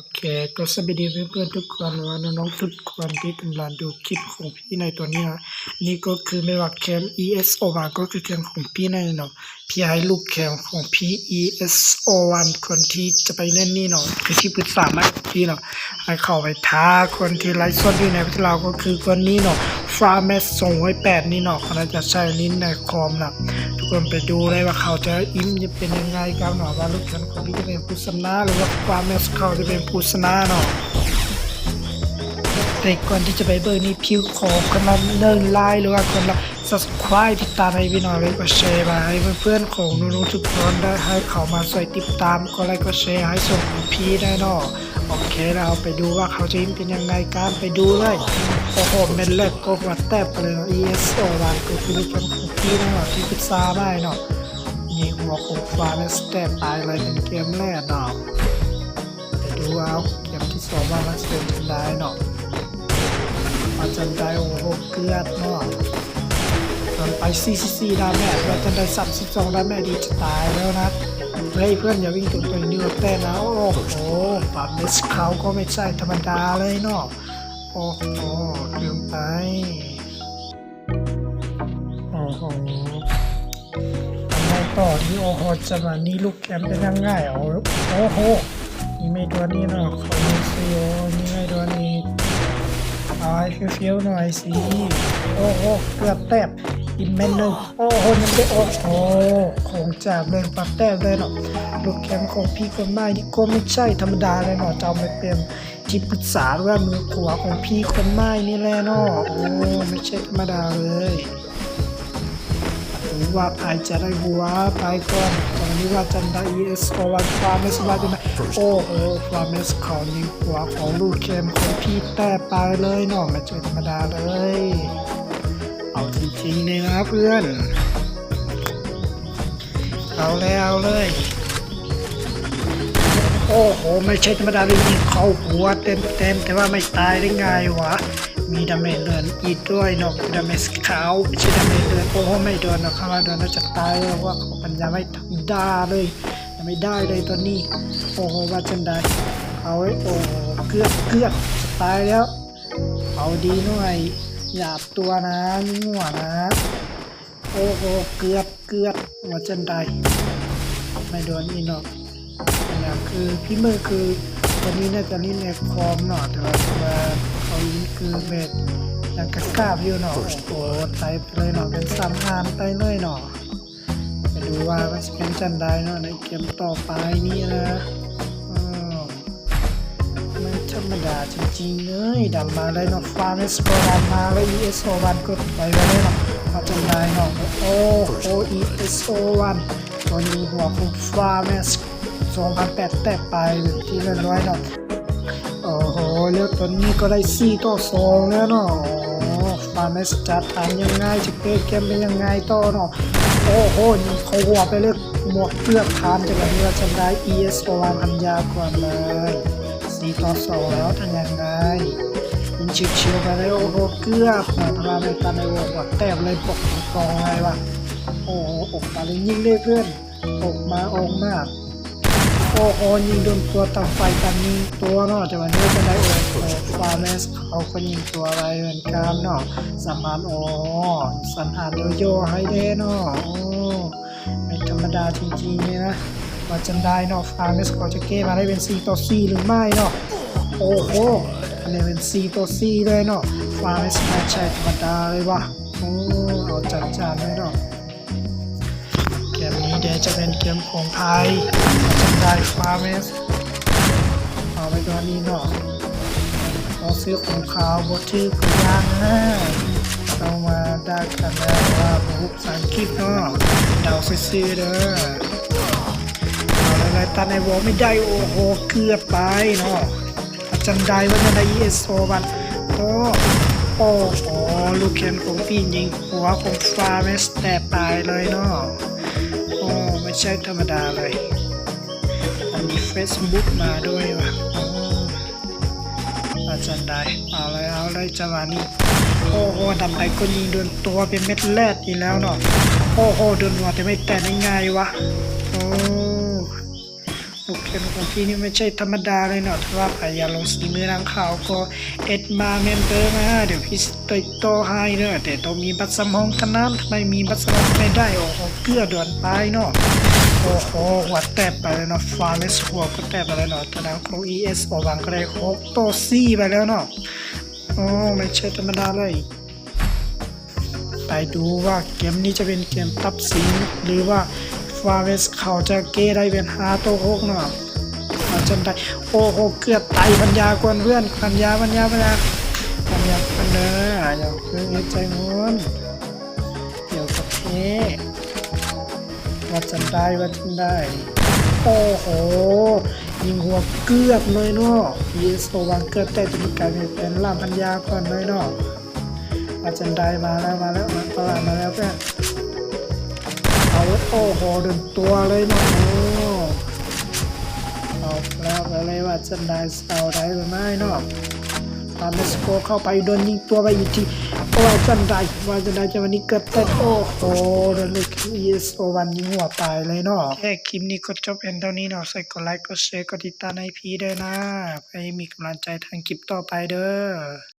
โอเคก็สวัสดีเพื่อนๆทุกคนว่าน้องๆทุกคนที่กำลังดูคลิปของพี่ในตัวนี้นะนี่ก็คือไม่ว่าแคม ESO1 ก็คือแคมของพี่ในเนาะพี่ให้ลูกแคมของพี่ ESO1 คนที่จะไปเล่นนี่เนาะคือที่ปรึกษามาพี่เนาะให้เข้าไปท้าคนที่ไลฟ์สดอยู่ในประเทศเราวก็คือคนนี้เนาะฟาร์เมสส่งไว้แปดนี่เนาะเขาจะใช้ลิ้นในคอมนะทุกคนไปดูเลยว่าเขาจะอิ่มจะเป็นยังไงกันเนาะว่าลูกแคมของพี่จะเป็นผู้ชนะหรือว่าฟาร์เมสเขาจะเป็นผู้ชนะเนาะแต่ก่อนที่จะไปเบอร์นี้พิวขอคนละเนินไลน์หรือว่าคนละ subscribe ติดตามให้พี่น้อยเลยก็แชร์มาให้เพื่อนๆของน้องๆทุกคนได้ให้เขามาช่ติดตามก็ไลค์ก็แชร์ให้ส่งพี่ได้เนาะโอเคเราไปดูว่าเขาจะยิ้มเป็นยังไงการไปดูเลยโอ้โหเม็ดแรกก็หัวแตบไปเลยเนาะ ESO วันก็คือลูกของพี่เนาะที่พิซซ่าได้เนาะยิงหัวของฟ้าและสเตปตายเลยเป็นเกมแรกเนาะ จะเป็นยังไงเนาะอาจารย์ได้โอ้โหเกลือดเนาะตอนไป44ดาแม่เราจะได้32ดาแม่ดีจะตายแล้วนะเฮ้ยเพื่อนอย่าวิ่งตัวตัวนี้เต้นนะโอ้โหปรับเมสเขาก็ไม่ใช่ธรรมดาเลยเนาะโอ้โหเกินไปโอ้โหทำไมต่อที่โอ้โหจะมานี่ลูกแคมเป็นยังไงโอ้โอ้โห ไม่ตัวนี้เนาะขาไม่ซีโอนี่ไม่ตัวนี้เอาให้เฟี้ยวๆหน่อยสิโอ้โหเกือบแตบอินเมนหนึ่งโอ้โหยังได้โอ้โหของจากเรื่องปัดแต้มเลยเนาะลูกแคมของพี่คนใหม่นี่ก็ไม่ใช่ธรรมดาเลยเนาะจะเอาไปเป็นที่ปรึกษาร์ว่ามือขวาของพี่คนใหม่นี่แหละเนาะโอ้ไม่ใช่ธรรมดาเลยหรือว่าใครจะได้หัวไปก่อน นนี้ว่าจันได้ ES โอวันฟาร์มสบายดีไหมโอ้โหฟาร์มสเขายิงหัวของลูกเคมของพี่แต่ไปเลยเนาะไม่ใช่ธรรมดาเลย เอาจริงๆเลยนะเพื่อน เอาเลยเอาเลย โอ้โห ไม่ใช่ธรรมดาเลยยิงเข้าหัวเต็มเต็มๆแต่ว่าไม่ตายได้ไงวะ มีดาเมจเลือนอีกด้วยเนาะดาเมจขาวไม่ใช่ดาเมจเลือนโอ้โหไม่โดนนะข้างล่างโดนน่าจะตายแล้วว่าเขาปัญญาไม่ทำได้เลยยังไม่ได้เลยตอนนี้ โอ้โหว่าจันได้เอาไว้โอ้เกือบเกือบจะตายแล้ว เอาดีหน่อยหยาบตัวนะมั่วนะ โอ้โหเกือบเกือบว่าจันได้ไม่โดนอีเนาะอย่างคือพี่มือคือตัวนี้น่าจะนี่ในคอมเนาะแต่ว่า อีคือเบ็ดยังกระกาบอยู่เนาะโอ้โหไตเลยเนาะเป็นสามงานไปเลยเนาะไปดูว่ามันจะเป็นจันได้เนาะในเกมต่อไปนี่นะอืมไม่ธรรมดาจริงๆเลยดำมาเลยเนาะฟาร์มสโปดันมาแล้ว ESO วันก็ไปเลยเนาะมาจันได้เนาะโอ้โห ESO วันตัวนี้หัวของฟาร์มสสองพันแปดแตกไปที่เรียบร้อยเนาะ โอ้โหแล้วตอนนี้ก็ได้สี่ต่อสองแล้วเนาะฟาร์มสจัดทำยังไงจะเกมเกมเป็นยังไงต่อเนาะโอ้โหยิงเขาหัวไปเลยหมวกเปลือกทานจากนั้นเราจะได้ ES ปรมาณพันยากว่าเลยสี่ต่อสองแล้วทำยังไงยิงเฉียวไปเลยโอ้โหเกือบนะพาไปกันในวงวัดแต้มเลยปกกองไงวะโอ้โหออกมาเลยยิงเลยเพื่อนออกมาออกมาก โอ้โหยิงโดนตัวต่างไฟกันยิงตัวเนาะแต่วันนี้จะได้โอ้โหฟาร์เมสเขาก็ยิงตัวอะไรเหมือนกันเนาะสามารถโอ้สันหาโยโย่ให้ได้เนาะโอ้ไม่ธรรมดาจริงๆเลยนะว่าจะได้เนาะฟาร์เมสเขาจะเก้มาได้เป็น4ต่อ4หรือไม่เนาะโอ้โหอันนี้เป็น4ต่อ4เลยเนาะฟาร์เมสไม่ใช่ธรรมดาเลยวะโอ้เอาจัดจานเลยเนาะ จะเป็นเกมของไทยจำได้ฟาร์เมสเอาไปตัวนี้เนาะเราซื้อของขาวบทชื่อกุยางนะเรามาได้กันแล้วว่าบุกภาษาอังกฤษเนาะเดาซื้อเด้อเอาอะไรตันในวอไม่ได้โอ้โหเกือบไปเนาะจารย์ได้ว่าจะได้ ESO บันโอ้โอ้โหลูกแคนของพี่ยิงหัวของฟาร์เมสแต่ตายเลยเนาะ ไม่ใช่ธรรมดาเลยอันนี้ Facebook มาด้วยว่ะโอ้อาจารย์ได้เอาเลยเอาเลยจังหวะนี้ โอ้โหดำไปก็ยิงโดนตัวเป็นเม็ดแรกอีกแล้วเนาะ โอ้โหโดนหัวแต่ไม่แตะได้ไงวะโอ้ เกมของพี่นี่ไม่ใช่ธรรมดาเลยเนาะถ้าว่าใครอยาลงสีมือทางขาวก็เอ็ดมาเมมเบอร์มาเดี๋ยวพี่ติดต่อให้เนาะแต่ต้องมีบัตรสำรองท่านทำไมมีบัตรสำรองไม่ได้โอ้โหเกลือด่วนไปเนาะโอ้โหหัวแตบไปเลยเนาะฟาเลสหัวก็แตบไปเลยเนาะตอนนั้นของ ES ออกวางก็ได้หกต่อสี่ไปแล้วเนาะโอ้ไม่ใช่ธรรมดาเลยไปดูว่าเกมนี้จะเป็นเกมตับสินหรือว่า ฟาเวสเขาจะเกได้เป็นฮาโตโฮกเนาะอาจนได้โอ้โหเกือบไตปัญญากวนเพื่อนปัญญาปัญญาปัญญาปัญญาปัญญาอย่าเพิ่งเอ็ดใจงอนเดี๋ยวก็เทว่าจนได้ว่าจนได้ โอ้โหยิงหัวเกือบเลยเนาะ ESO วางเกือบแต่จะมีกายเป็นล่ามปัญญาก่อนเลยเนาะอาจารย์ได้มาแล้วมาแล้วมาตลาดมาแล้วเพื่อน โอ้โหเดินตัวเลยเนาะโอ้เอาแล้วอะไรว่าจารย์ได้เอาได้หรือไม่เนาะตามเมสโกเข้าไปโดนยิงตัวไปอีกทีว่าอาจารย์ได้ว่าจารย์ได้จะวันนี้เกิดแต่โอ้โหโดนลูก ESO วันยิงหัวตายเลยเนาะแค่คลิปนี้ก็จบเพียงเท่านี้เนาะใส่กดไลค์กดแชร์กดติดตามให้พี่ด้วยนะให้มีกำลังใจทางคลิปต่อไปเด้อ